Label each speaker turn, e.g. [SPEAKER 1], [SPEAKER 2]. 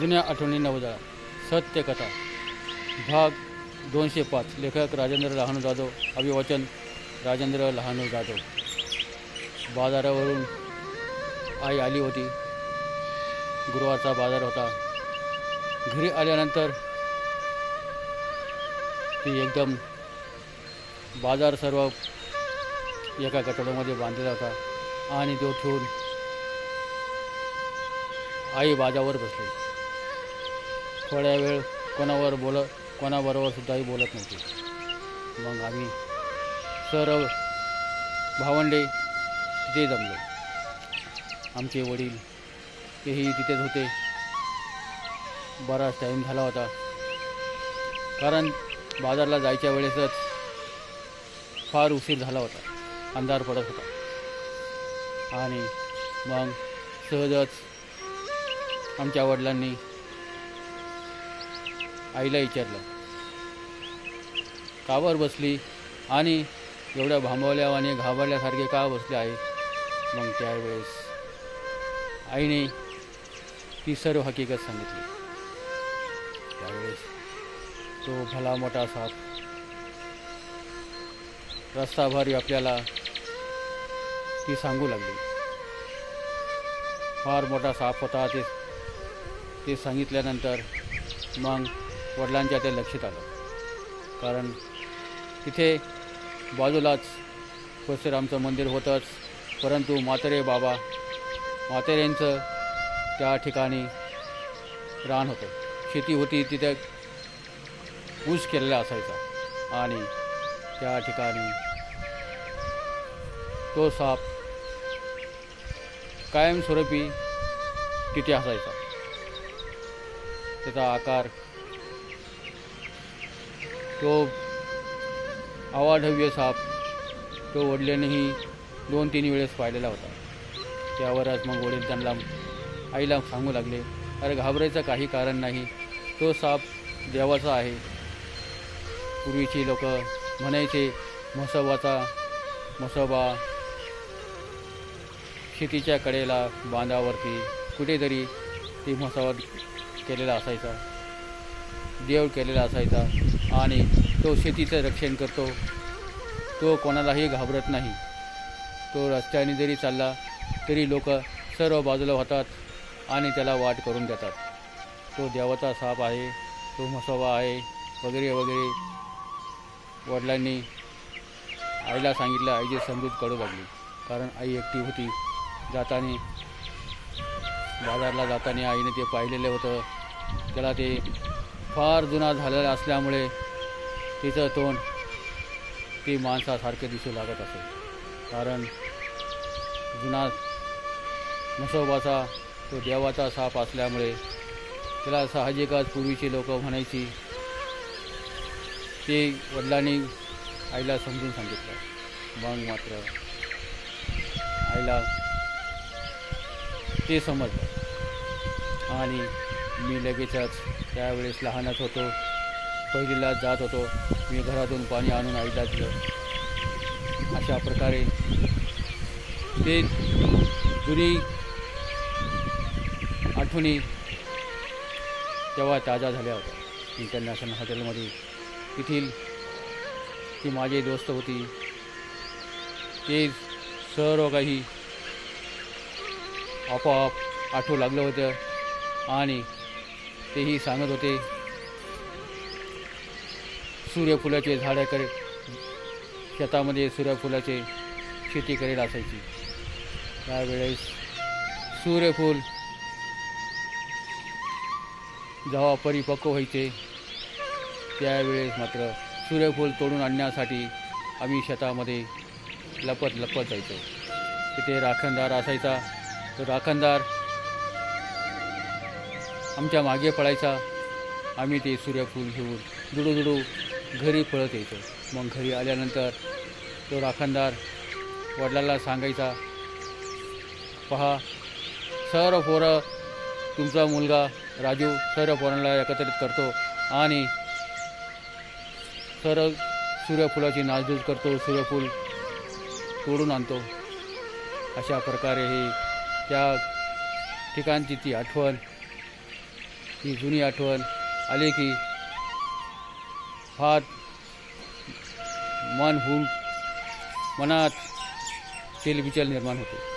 [SPEAKER 1] जुन्या आठवणी नवजाळा सत्यकथा भाग दोनशे पाच. लेखक राजेंद्र लहानू जाधव. अभिवाचन राजेंद्र लहानू जाधव. बाजारावरून आई आली होती. गुरुवारचा बाजार होता. घरी आल्यानंतर ती एकदम बाजार सर्व एका कटोऱ्यामध्ये बांधलेला होता. आणि तो ठेवून आई बाजावर बसली. थोड्या वेळ कोणावर बोल कोणाबरोबर सुद्धाही बोलत नव्हती. मग आम्ही सर्व भावंडे तिथे जमलो. आमचे वडील तेही तिथेच होते. बराच टाईम झाला होता. कारण बाजारला जायच्या वेळेसच फार उशीर झाला होता. अंधार पडत होता. आणि मग सहजच आमच्या वडिलांनी आईला विचारलं. कावर बसली? आणि एवढ्या भांबवल्या आणि घाबरल्यासारखे का बसले आहे मग त्यावेळेस आईने ती सर्व हकीकत सांगितली. त्यावेळेस तो भला मोठा साप. रस्ताभर आपल्याला ती सांगू लागली. फार मोठा साप होता ते ते सांगितल्यानंतर मग वडिलांच्या ते लक्षात आलं. कारण तिथे बाजूलाच परशुरामचं मंदिर होतंच. परंतु म्हातारे बाबा म्हाताऱ्यांचं त्या ठिकाणी रान होतं. शेती होती तिथे ऊस केलेला असायचा. आणि त्या ठिकाणी तो साप कायमस्वरूपी तिथे असायचा. त्याचा आकार तो अवाढव्य साप तो वडिलांनीही दोन तीन वेळेस पाहिलेला होता. त्यावरच मग वडील त्यांना आईला सांगू लागले अरे घाबरायचं काही कारण नाही. तो साप देवाचा आहे. पूर्वीची लोक म्हणायचे म्हसोबाचा म्हसोबा शेतीच्या कडेला बांधावरती कुठेतरी ती म्हसावत केलेला असायचा. देव केलेला असायचा. आणि तो शेतीचं रक्षण करतो. तो कोणालाही घाबरत नाही. तो रस्त्याने जरी चालला तरी लोक सर्व बाजूला होतात आणि त्याला वाट करून देतात. तो देवाचा साप आहे तो म्हसोबा आहे वगैरे वगैरे. वडिलांनी आईला सांगितलं आईची समजूत कळू लागली. कारण आई एकटी होती. जाताना बाजारला जाताना आईने ते पाहिलेलं होतं त्याला ते फार जुना झालेला असल्यामुळे तिचं तोंड ती माणसासारखे दिसू लागत असे. कारण जुना नसोबाचा तो देवाचा साप असल्यामुळे त्याला साहजिकच पूर्वीची लोक म्हणायची ते वडिलांनी आईला समजून सांगितलं. मग मात्र आईला ते समजलं. आणि मी लगेचच त्यावेळेस लहानच होतो. पहिलीला जात होतो. मी घरातून पाणी आणून आईला दिलं. अशा प्रकारे ते जुनी आठवणी तेव्हा ताजा झाल्या होत्या. इंटरनॅशनल हॉटेलमध्ये. तेथील ती माझी दोस्त होती. ते सर्व काही आपोआप आठवू लागलं होतं. आणि तेही सांगत होते. सूर्यफुलाचे झाडं करे शेतामध्ये सूर्यफुलाचे शेती करेल असायची. त्यावेळेस सूर्यफूल जेव्हा परिपक्व व्हायचे त्यावेळेस मात्र सूर्यफूल तोडून आणण्यासाठी आम्ही शेतामध्ये लपत लपत जायचो. तिथे राखणदार असायचा. तो राखणदार आमच्या मागे पळायचा आम्ही ते सूर्यफूल घेऊन जुडू जुडू घरी पळत यायचो. मग घरी आल्यानंतर तो राखणदार वडिलांना सांगायचा पहा सर्व पोरं तुमचा मुलगा राजू सर्व पोरांना एकत्रित करतो आणि सर्व सूर्यफुलाची नासधूस करतो सूर्यफूल तोडून आणतो. अशा प्रकारे ही त्या ठिकाणची ती आठवण ही जुनी आठवण आली की फार मन होऊन मनात तेलबिचल निर्माण होते.